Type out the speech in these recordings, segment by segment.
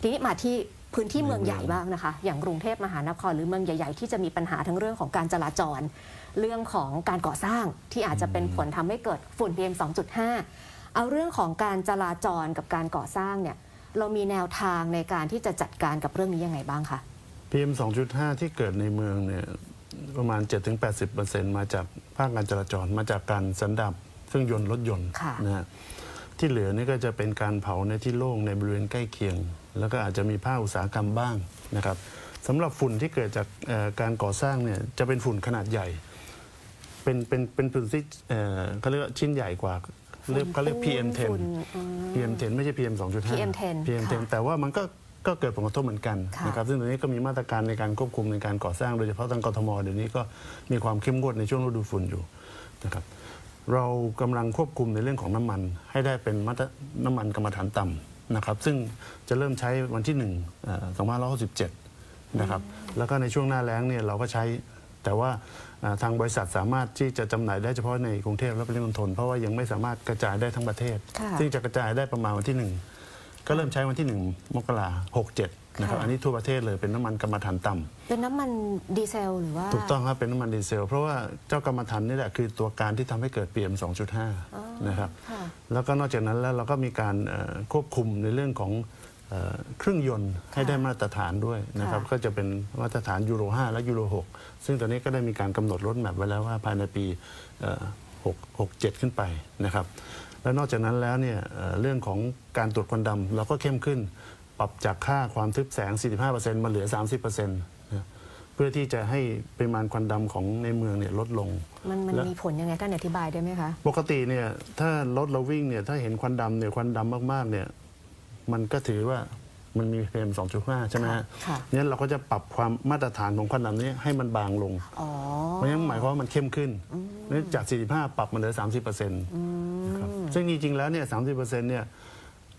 ทีนี้มาที่พื้นที่เมืองใหญ่บ้างนะคะ อย่างกรุงเทพมหานครหรือเมืองใหญ่ๆ ที่จะมีปัญหาทั้งเรื่องของการจราจร เรื่องของการก่อสร้างที่อาจจะเป็นผลทำให้เกิดฝุ่น PM 2.5 เอาเรื่องของการจราจรกับการก่อสร้างเนี่ยเรามีแนวทางในการที่จะจัดการกับเรื่องนี้ยังไงบ้างคะ PM 2.5 ที่เกิดในเมืองเนี่ยประมาณ 7-80%มาจากภาคการจราจรมาจากการสันดับเครื่องยนต์รถยนต์ค่ะนะฮะ ที่เหลือนี่ก็จะเป็นการเผาในที่โล่งในบริเวณใกล้เคียง แล้วก็อาจจะมีภาคอุตสาหกรรมบ้างนะครับสำหรับฝุ่นที่เกิดจากเอ่อการก่อสร้างเนี่ยจะเป็นฝุ่นขนาดใหญ่ เป็นเป็นเป็นฝุ่นที่เอ่อเขาเรียกว่าชิ้นใหญ่กว่าเรียกเขาเรียก PM10 ฝุ่นอืม PM10 ไม่ใช่ PM 2.5 PM10 PM10 ค่ะแต่ว่ามันก็ก็เกิดผลกระทบเหมือนกันค่ะนะครับซึ่งตรงนี้ก็มีมาตรการในการควบคุมในการก่อสร้างโดยเฉพาะทางกทมเดี๋ยวนี้ก็มีความเข้มงวดในช่วงฤดูฝุ่นอยู่นะครับ เรากำลังควบคุมในเรื่องของน้ำมัน ให้ได้เป็นมาตรน้ำมันกรรมฐานต่ำนะครับ ซึ่งจะเริ่มใช้วันที่1เอ่อ2567นะครับแล้วก็ในช่วงหน้าแล้งเนี่ยเราก็ใช้แต่ว่าอ่าทางบริษัทสามารถที่จะจำหน่ายได้เฉพาะในกรุงเทพและปริมณฑลเพราะว่ายังไม่สามารถกระจายได้ทั้งประเทศค่ะซึ่งจะกระจายได้ประมาณวันที่หนึ่ง ก็เริ่มใช้วันที่หนึ่งมกราหกเจ็ดนะครับค่ะ อันนี้ทั่วประเทศเลยเป็นน้ำมันกรรมฐานต่ำเป็นน้ำมันดีเซลหรือว่าถูกต้องครับเป็นน้ำมันดีเซล เพราะว่าเจ้ากรรมฐานนี่แหละคือตัวการที่ทำให้เกิด PM 2.5 นะครับ ค่ะ แล้วก็นอกจากนั้นแล้วเราก็มีการเอ่อควบคุมในเรื่องของเอ่อเครื่องยนต์ให้ได้มาตรฐานด้วยนะครับค่ะ ก็จะเป็นมาตรฐานยูโร 5 และยูโร 6 ซึ่งตอนนี้ก็ได้มีการกำหนดรถแมพไว้แล้วว่าภายในปีเอ่อ6 6 7 ขึ้นไปนะครับ และนอกจากนั้นแล้วเนี่ยเอ่อเรื่องของการตรวจควันดำเราก็เข้มขึ้น ปรับจากค่าความทึบแสง 45%มาเหลือ 30%นะเพื่อที่จะให้ปริมาณควันดำของในเมืองเนี่ยลดลง มันมันและ มีผลยังไงท่านอธิบายได้ไหมคะ ปกติเนี่ยถ้ารถเราวิ่งเนี่ยถ้าเห็นควันดำเนี่ยควันดำมากๆเนี่ยมันก็ถือว่ามันมี PM 2.5 ใช่ไหมฮะค่ะ เนี่ยเราก็จะปรับความมาตรฐานของควันดำนี้ให้มันบางลง อ๋อ เพราะฉะนั้นหมายความว่ามันเข้มขึ้นเนี่ยจาก 45 ปรับมาเหลือ 30%นะครับ ซึ่งจริงๆแล้วเนี่ย30%เนี่ย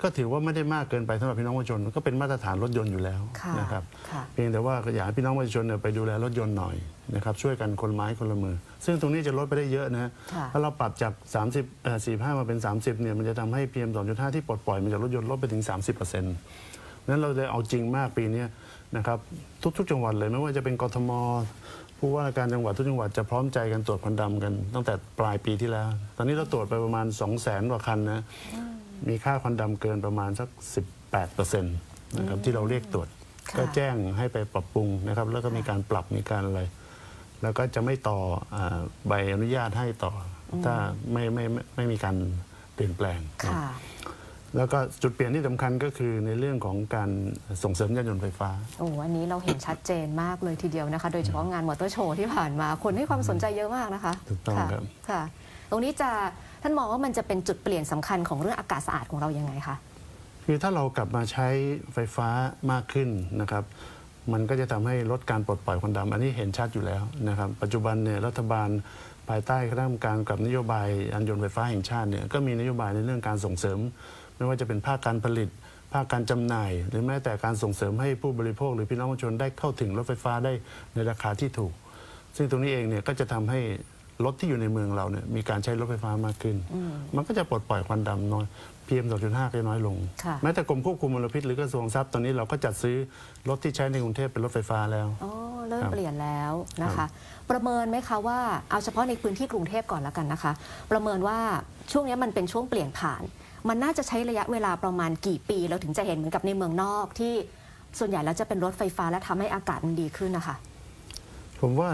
ก็ถือว่าไม่ได้มากเกินไปสำหรับพี่น้องประชาชนก็เป็นมาตรฐานรถยนต์อยู่แล้วค่ะนะครับค่ะเพียงแต่ว่าก็อยากให้พี่น้องประชาชนเนี่ยไปดูแลรถยนต์หน่อยนะครับช่วยกันคนละไม้คนละมือ ซึ่งตรงนี้จะลดไปได้เยอะนะค่ะถ้าเราปรับจาก 30เอ่อ45 มาเป็น 30เนี่ยมันจะทำให้ PM 2.5 ที่ปลดปล่อยมาจากรถยนต์ลดไปถึง 30%นั้นเราเลยเอาจริงมากปีเนี้ยนะครับทุกๆจังหวัดเลยไม่ว่าจะเป็นกทม ผู้ว่าราชการจังหวัดทุกจังหวัดจะพร้อมใจกันตรวจควันดำกัน ตั้งแต่ปลายปีที่แล้ว ตอนนี้เราตรวจไปประมาณ 2 0 0 0 0 0กว่าคันนะ มีค่าควันดำเกินประมาณสัก 18%นะครับที่เราเรียกตรวจ ค่ะ ก็แจ้งให้ไปปรับปรุงนะครับ แล้วก็มีการปรับมีการอะไร แล้วก็จะไม่ต่ออาใบอนุญาตให้ต่ออถ้าไม่ไม่ไม่ไม่มีการเปลี่ยนแปลงนะ ค่ะ แล้วก็จุดเปลี่ยนที่สำคัญก็คือในเรื่องของการส่งเสริมยานยนต์ไฟฟ้า โอ้อันนี้เราเห็นชัดเจนมากเลยทีเดียวนะคะ โดยเฉพาะงานมอเตอร์โชว์ที่ผ่านมา คนให้ความสนใจเยอะมากนะคะถูกต้องค่ะครับค่ะ ตรงนี้จะท่านมองว่ามันจะเป็นจุดเปลี่ยนสำคัญของเรื่องอากาศสะอาดของเรายังไงคะคือถ้าเรากลับมาใช้ไฟฟ้ามากขึ้นนะครับ มันก็จะทำให้ลดการปลดปล่อยควันดำอันนี้เห็นชัดอยู่แล้วนะครับ ปัจจุบันเนี่ยรัฐบาลภายใต้คณะกรรมการกับนโยบายยานยนต์ไฟฟ้าแห่งชาติเนี่ยก็มีนโยบายในเรื่องการส่งเสริม ไม่ว่าจะเป็นภาคการผลิต ภาคการจำหน่าย หรือแม้แต่การส่งเสริมให้ผู้บริโภค หรือพี่น้องประชาชนได้เข้าถึงรถไฟฟ้าได้ในราคาที่ถูก ซึ่งตรงนี้เองเนี่ยก็จะทำให้รถที่อยู่ในเมืองเราเนี่ยมีการใช้รถไฟฟ้ามากขึ้น มันก็จะปลดปล่อยควันดำน้อย PM 2.5 ก็จะน้อยลงค่ะแม้แต่กรมควบคุมมลพิษหรือกระทรวงทรัพย์ตอนนี้เราก็จัดซื้อรถที่ใช้ในกรุงเทพเป็นรถไฟฟ้าแล้วอ๋อ เริ่มครับ เปลี่ยนแล้วนะครัคะบประเมินไหมคะว่าเอาเฉพาะในพื้นที่กรุงเทพก่อนแล้วกันนะคะ ประเมินว่าช่วงนี้มันเป็นช่วงเปลี่ยนผ่าน มันน่าจะใช้ระยะเวลาประมาณกี่ปี เราถึงจะเห็นเหมือนกับในเมืองนอกที่ส่วนใหญ่แล้วจะเป็นรถไฟฟ้าและทำให้อากาศมันดีขึ้นนะคะ ผมว่า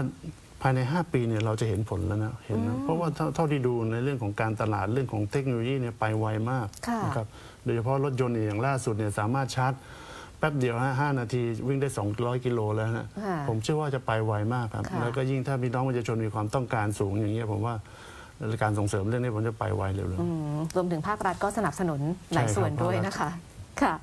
ภายใน 5 ปีเนี่ยเราจะเห็นผลแล้วนะเห็นนะเพราะว่าเท่าเท่าที่ดูในเรื่องของการตลาดเรื่องของเทคโนโลยีเนี่ยไปไวมากค่ะนะครับโดยเฉพาะรถยนต์เนี่ยอย่างล่าสุดเนี่ยสามารถชาร์จ แป๊บเดียวฮะ5นาทีวิ่งได้ 200 กิโลแล้วนะค่ะผมเชื่อว่าจะไปไวมากครับ ค่ะ แล้วก็ยิ่งถ้าพี่น้องประชาชนมีความต้องการสูงอย่างเงี้ยผมว่าการส่งเสริมเรื่องนี้ผมจะไปไวเร็วๆ อืมรวมถึงภาครัฐก็สนับสนุนหลายใช่ครับส่วนด้วยภาครัฐ นะคะ ค่ะ